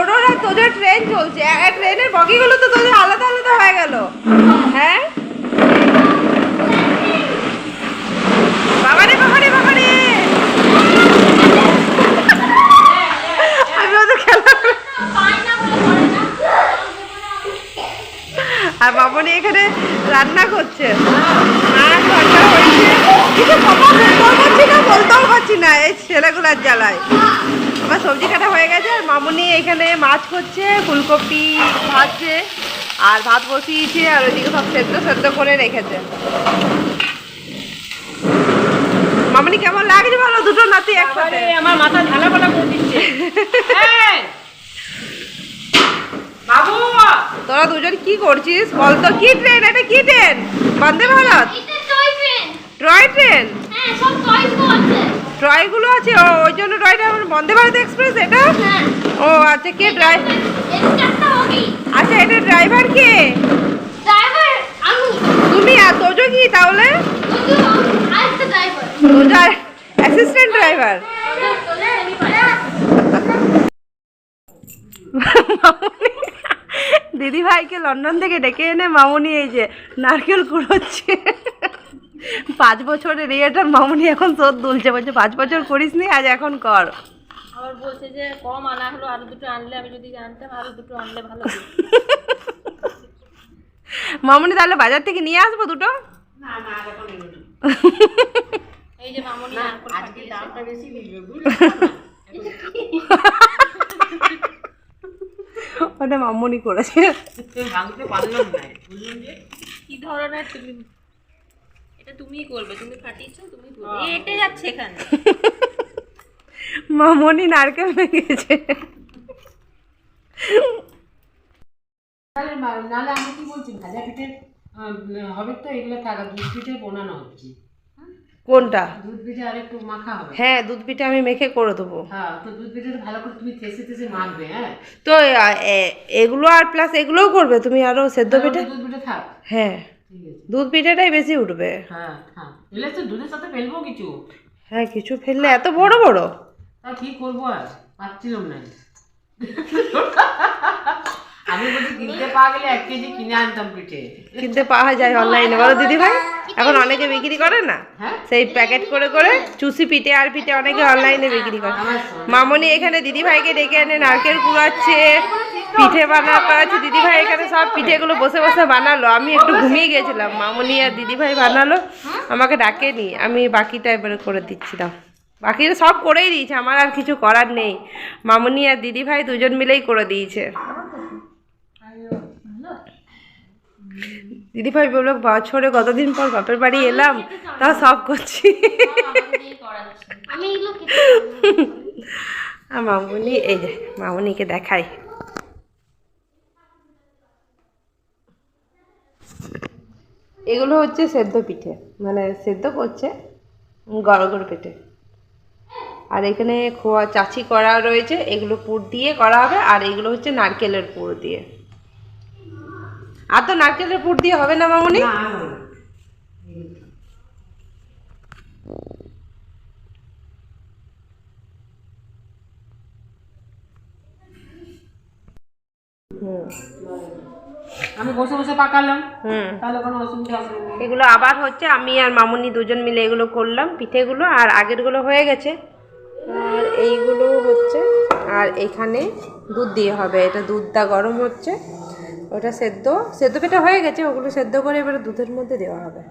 টোটোর আর তোদের ট্রেন চলছে। ট্রেনের বগিগুলো তো তোদের আলাদা আলাদা হয়ে গেল। হ্যাঁ? বাবারে আমি ওদের আর মামনি এখানে রান্না করছে। হয়েছে। কিছু বলতেও পারছি না, বলতেও পারছি না, এই ছেলেগুলার জ্বালায়। আমার সবজি কাটা হয়ে গেছে আর মামনি এখানে মাছ করছে ফুলকপি ভাজছে আর ভাত বসিয়েছে আর ওইদিকে সব সেদ্ধ সেদ্ধ করে রেখেছে। মামনি কেমন লাগছে বলো? দুটো নাতি একসাথে। আমার মাথা ঝালা পালা করে দিচ্ছে। বাবু! তোরা দুজন কি করছিস? বল তো কি ট্রেন এটা কি train Vande Bharat? Toy train Troy train হ্যাঁ সব আছে। ট্রয়গুলো আছে? ও ওই জন্য ট্রয়টা বন্দে ভারত এক্সপ্রেস এটা? হ্যাঁ। ও আচ্ছা কে হবে। আচ্ছা এটা ড্রাইভার কে? তুমি আর তোজো কি তাহলে? Assistant driver. দিদি ভাইকে লন্ডন থেকে ডেকে এনে মামুনি এই যে নারকেল কুড়োচ্ছে। পাঁচ বছরের এটার মামনি এখন শোধ দুলছে বলছে পাঁচ বছর করিস নি আজ এখন কর। আবার বলছে যে কম আনা হলো আরও দুটো আনলে আমি যদি জানতাম আরও দুটো আনলে ভালো হতো। মামুনি তাহলে বাজার থেকে নিয়ে আসব দুটো? এই যে মামনি আঙ্কুল পাঠিয়েছে ওটা মামুনি করেছে। ভাঙতে পারলাম না। বললাম যে? কি ধরনের তুমি তুমিই করবে তুমি ফাটিয়েছো তুমি এটে যাচ্ছে এখানে। মামুনি নারকেল ভেঙেছে। তাহলে আমি কি বলছি ভাজা পিঠের হবে তো এগুলো থাকা দুধ পিঠে বানানো হচ্ছে। কোনটা? দুধ পিঠে আর একটু মাখা হবে। হ্যাঁ দুধ পিঠে আমি মেখে করে দেবো। হ্যাঁ তো দুধ পিঠে ভালো করে তুমি থেসে থেসে মাখবে হ্যাঁ? তো এ- এ- এগুলো আর প্লাস এগুলোও করবে? তুমি আরও সেদ্ধ পিঠে? দুধ পিঠে থাক। হ্যাঁ। দুধ পিঠেটাই বেশি উঠবে। হ্যাঁ হ্যাঁ। তো দুধের সাথে ফেলব কিছু। হ্যাঁ কিছু ফেললে এত বড় বড়? তা কি করব আর পাচ্ছিলাম না। আমি বলছি কিনতে পাওয়া গেলে এক কেজি কিনে আনতাম পিঠে। কিনতে পাওয়া যায় অনলাইনে বলো দিদি ভাই এখন অনেকে বিক্রি করে না? হ্যাঁ? সেই প্যাকেট করে করে চুষি পিঠে আর পিঠে অনেকে অনলাইনে বিক্রি করে। মামনি এখানে দিদি ভাইকে ডেকে এনে নারকেল কুড়াচ্ছে। পিঠে বানা করাচ্ছে দিদি ভাই এখানে সব পিঠেগুলো বসে বসে বানালো। আমি একটু ঘুমিয়ে গেছিলাম। মামনি আর দিদি ভাই বানালো। আমাকে ডাকেনি। আমি বাকিটা এবারে করে দিচ্ছিলাম বাকিটা সব করেই দিয়েছে। আমার আর কিছু করার নেই। মামনি আর দিদি ভাই দুজন মিলেই করে দিয়েছে। দিদি ভাই বলল বছরে কতদিন পর বাপের বাড়ি এলাম? তা সব করছি। মামুনি এই যে মামুনিকে দেখাই। এগুলো হচ্ছে সেদ্ধ পিঠে। মানে সেদ্ধ করছে গড়গড় পিঠে আর এখানে খোয়া চাচি করা রয়েছে এগুলো পুর দিয়ে করা হবে আর এগুলো হচ্ছে নারকেলের পুর দিয়ে। আর তো নারকেলের পুর দিয়ে হবে না মামুনি? হুম। আমি বসে বসে পাকালাম তাহলে কোনো অসুবিধা এগুলো আবার হচ্ছে আমি আর মামুনি দুজন মিলে এগুলো করলাম পিঠেগুলো আর আগেরগুলো হয়ে গেছে। আর এইগুলো হচ্ছে আর এখানে দুধ দিয়ে হবে। এটা দুধটা গরম হচ্ছে ওটা সেদ্ধ সেদ্ধ পেটা হয়ে গেছে ওগুলো সেদ্ধ করে এবারে দুধের মধ্যে দেওয়া হবে।